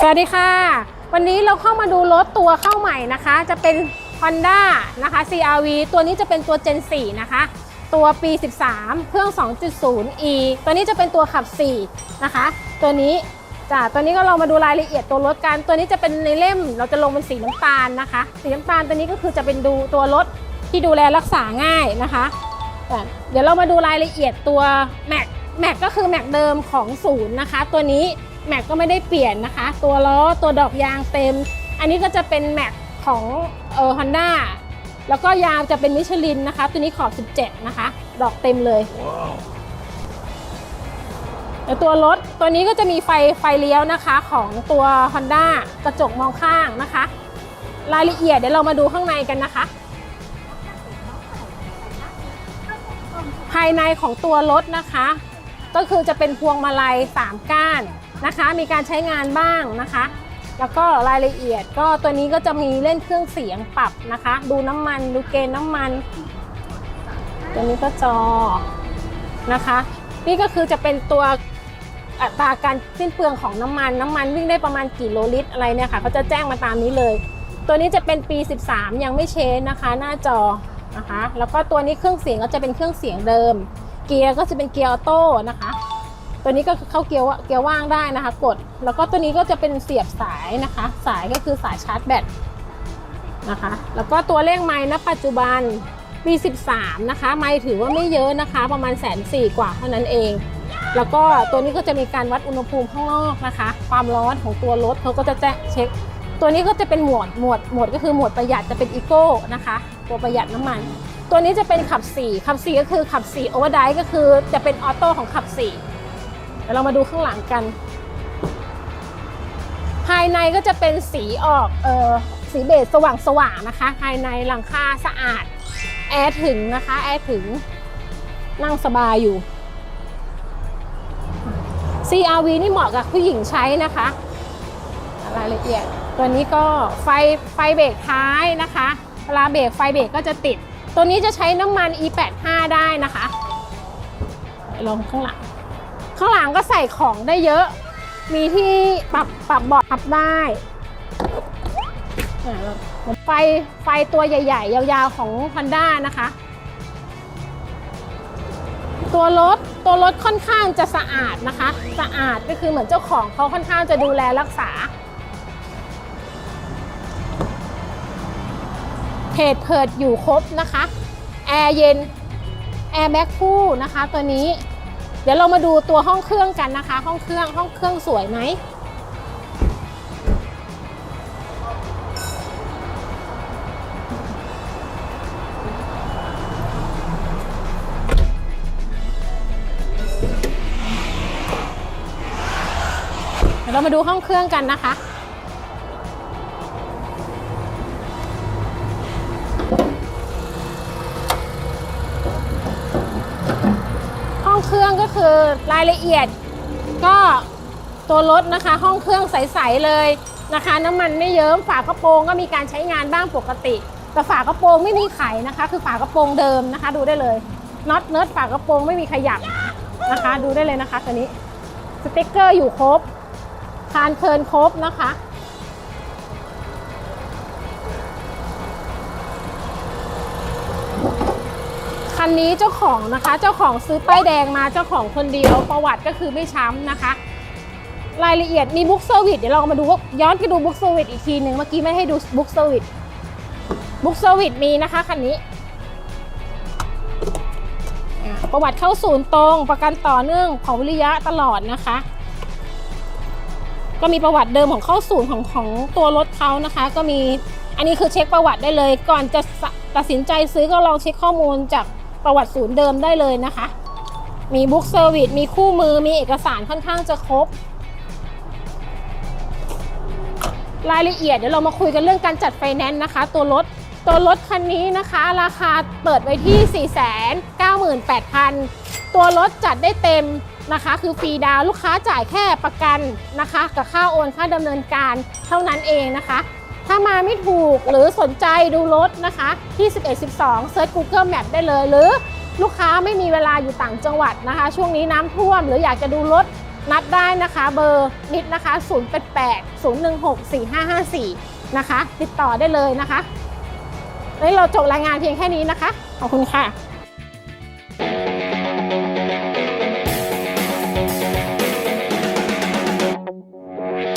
สวัสดีค่ะ วันนี้เราเข้ามาดูรถตัวเข้าใหม่นะคะ จะเป็น Honda นะคะ CRV ตัวนี้จะเป็นตัว Gen 4 นะคะ ตัวปี 13 เครื่อง 2.0e ตัวนี้จะเป็นตัวขับ 4 นะคะ ตัวนี้จ้ะตัวนี้ก็เรามาดูรายละเอียดตัวรถกัน ตัวนี้จะเป็นในเล่มเราจะลงเป็นสีน้ำตาลนะคะ สีน้ำตาลตัวนี้ก็คือจะเป็นดูตัวรถที่ดูแลรักษาง่ายนะคะเดี๋ยวเรามาดูรายละเอียดตัวแม็กแม็กก็คือแม็กเดิมของศูนย์นะคะ ตัวนี้ แม็กก็ไม่ได้เปลี่ยนนะคะ ตัวล้อตัวดอกยางเต็ม อันนี้ก็จะเป็นแม็กของเออฮอนด้าแล้วก็ยางจะเป็นมิชลินนะคะ ตัวนี้ขอบ 17 นะคะ ดอกเต็มเลยแล้วตัวรถตัวนี้ก็จะมีไฟไฟเลี้ยวนะคะของตัว Honda กระจกมองข้างนะคะ รายละเอียดเดี๋ยวเรามาดูข้างในกันนะคะ ภายในของตัวรถนะคะ ก็คือจะเป็นพวงมาลัย 3 ก้าน นะคะ มีการใช้งานบ้างนะคะ แล้วก็รายละเอียดก็ตัวนี้ก็จะมีเล่นเครื่องเสียงปรับนะคะ ดูน้ำมันดูเกณฑ์น้ำมัน ตัวนี้ก็จอนะคะ นี่ก็คือจะเป็นตัวอัตราการสิ้นเปลืองของน้ำมัน น้ำมันวิ่งได้ประมาณกี่โลลิตรอะไรเนี่ยค่ะเขาจะแจ้งมาตามนี้เลย ตัวนี้จะเป็นปี 13 ยังไม่เชนนะคะ หน้าจอนะคะ แล้วก็ตัวนี้เครื่องเสียงก็จะเป็นเครื่องเสียงเดิม เกียร์ก็จะเป็นเกียร์ออโต้นะคะ ตัวนี้ก็เข้าเกียร์ว่าเกียร์ว่างได้นะคะ กด แล้วก็ตัวนี้ก็จะเป็นเสียบสายนะคะ สายก็คือสายชาร์จแบตนะคะ แล้วก็ตัวเลขไม้ณปัจจุบันปี13 นะคะ ไม้ถือว่าไม่เยอะนะคะ ประมาณแสนสี่กว่าเท่านั้นเอง แล้วก็ตัวนี้ก็จะมีการวัดอุณหภูมิข้างนอกนะคะ ความร้อนของตัวรถเขาก็จะแจ้งเช็ค ตัวนี้ก็จะเป็นหมวดหมวดหมวดก็คือหมวดประหยัดจะเป็นอีโก้นะคะ ตัวประหยัดน้ำมัน ตัวนี้จะเป็นขับ4ขับ4ก็คือขับ4โอเวอร์ไดก็คือจะเป็นออโต้ของขับ4เดี๋ยวเรามาดูข้างหลังกัน ภายในก็จะเป็นสีออกเออสีเบจสว่างสว่างๆนะคะ ภายในหลังคาสะอาด แอร์ถึงนะคะ แอร์ถึงนั่งสบายอยู่ CRV นี่เหมาะกับผู้หญิงใช้นะคะรายละเอียด ตัวนี้ก็ไฟไฟเบรกท้ายนะคะเวลาเบรกไฟเบรกก็จะติด ตัวนี้จะใช้น้ำมัน E85 ได้นะคะ ลงข้างหลัง ข้างหลังก็ใส่ของได้เยอะ มีที่ปรับปรับเบาะพับได้อ่าไฟไฟตัวใหญ่ ๆ ยาวๆของ Honda นะคะ ตัวรถตัวรถค่อนข้างจะสะอาดนะคะ สะอาดก็คือเหมือนเจ้าของเขาค่อนข้างจะดูแลรักษาเพจเพิดอยู่ครบนะคะ แอร์เย็น แอร์แบ็กคู่นะคะตัวนี้ เดี๋ยวเรามาดูตัวห้องเครื่องกันนะคะ ห้องเครื่องห้องเครื่องสวยไหมเดี๋ยวเรามาดูห้องเครื่องกันนะคะ คือรายละเอียดก็ตัวรถนะคะ ห้องเครื่องใสๆเลยนะคะ น้ำมันไม่เยิ้มฝากระโปรงก็มีการใช้งานบ้างปกติ แต่ฝากระโปรงไม่มีไขนะคะ คือฝากระโปรงเดิมนะคะ ดูได้เลยน็อตเนิร์ดฝากระโปรงไม่มีขยับนะคะ ดูได้เลยนะคะตัวนี้สติ๊กเกอร์อยู่ครบคานเคินครบนะคะ คันนี้เจ้าของนะคะ เจ้าของซื้อป้ายแดงมาเจ้าของคนเดียวประวัติก็คือไม่ช้ำนะคะ รายละเอียดมีบุ๊กเซอร์วิสเดี๋ยวเรามาดูย้อนไปดูบุ๊กเซอร์วิสอีกทีหนึ่งเมื่อกี้ไม่ให้ดูบุ๊กเซอร์วิสบุ๊กเซอร์วิสมีนะคะคันนี้ประวัติเข้าศูนย์ตรงประกันต่อเนื่องของวิริยะตลอดนะคะ ก็มีประวัติเดิมของเข้าศูนย์ของของตัวรถเขานะคะ ก็มีอันนี้คือเช็คประวัติได้เลย ก่อนจะตัดสินใจซื้อก็ลองเช็คข้อมูลจาก ประวัติศูนย์เดิมได้เลยนะคะ มีบุ๊กเซอร์วิสมีคู่มือมีเอกสารค่อนข้างจะครบ รายละเอียดเดี๋ยวเรามาคุยกันเรื่องการจัดไฟแนนซ์นะคะ ตัวรถตัวรถคันนี้นะคะ ราคาเปิดไว้ที่ 498,000 ตัวรถจัดได้เต็มนะคะ คือฟรีดาวลูกค้าจ่ายแค่ประกันนะคะ กับค่าโอนค่าดำเนินการเท่านั้นเองนะคะ ถ้ามาไม่ถูกหรือสนใจดูรถนะคะที่1112เซิร์ช Google Map ได้เลย หรือลูกค้าไม่มีเวลาอยู่ต่างจังหวัดนะคะ ช่วงนี้น้ำท่วม หรืออยากจะดูรถนัดได้นะคะ เบอร์นิดนะคะ 088 016 4554 นะคะ ติดต่อได้เลยนะคะนี่เราจบรายงานเพียงแค่นี้นะคะ ขอบคุณค่ะ